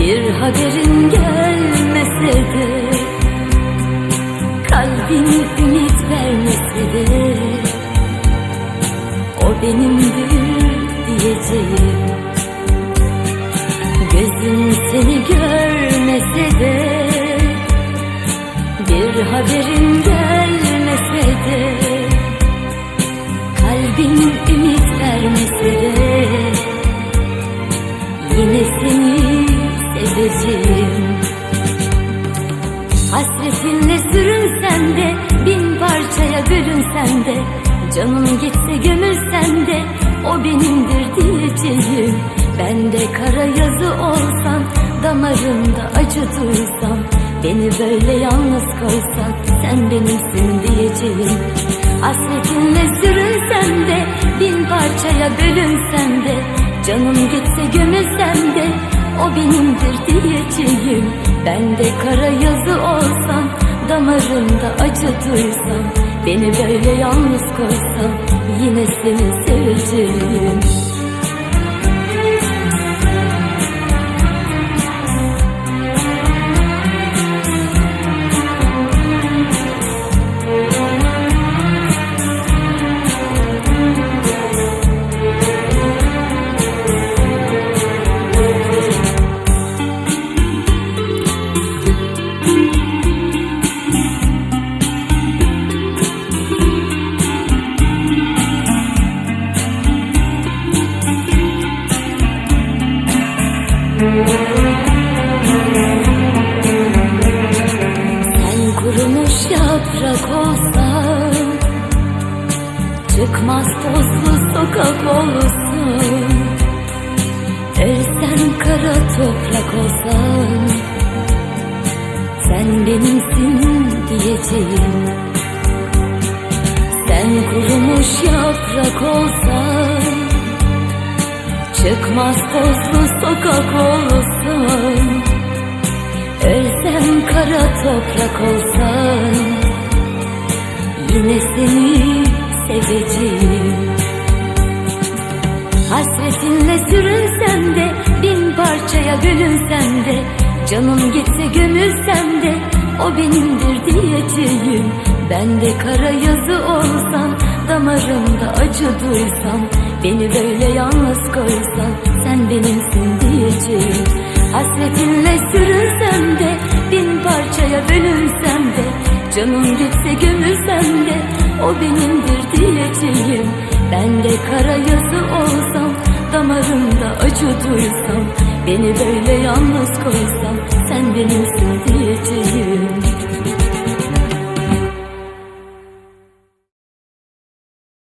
Bir haberin gelmese de Kalbim ümit vermese de O benimdir diyeceğim. Gözüm seni görmese de Bir haberin gelmese de Kalbim ümit vermese de Yine seni seveceğim Hasretinle sürünsem de Bin parçaya bölünsem de Canım gitse gömülsem de O benimdir diyeceğim. Ben de kara yazı olsam Damarımda acı duysam Beni böyle yalnız koysan Sen benimsin diyeceğim. Hasretinle sürünsem de Bin parçaya bölünsem de Canım gitse gömülsem O benimdir diyeceğim. Ben de kara yazı olsam Damarımda acı duysam Beni böyle yalnız koysan Yine seni seveceğim kurumuş yaprak olsan Çıkmaz tozlu sokak olsun. Ölsen kara toprak olsan Sen benimsin diyeceğim. Sen kurumuş yaprak olsan Çıkmaz tozlu sokak olsun Ölsem kara toprak olsan Yine seni seveceğim. Hasretinle sürünsem de Bin parçaya bölünsem de Canım gitse gömülsem de O benimdir diyeceğim. Ben de kara yazı olsam Damarımda acı duysam Beni böyle yalnız koysan Sen diyeceğim Hasretinle sürünsem de Bin parçaya bölünsem de Canım gitse gömülsem de O benimdir diyeceğim Ben de kara yazı olsam Damarımda acı duysam Beni böyle yalnız koysam Sen benimsin diyeceğim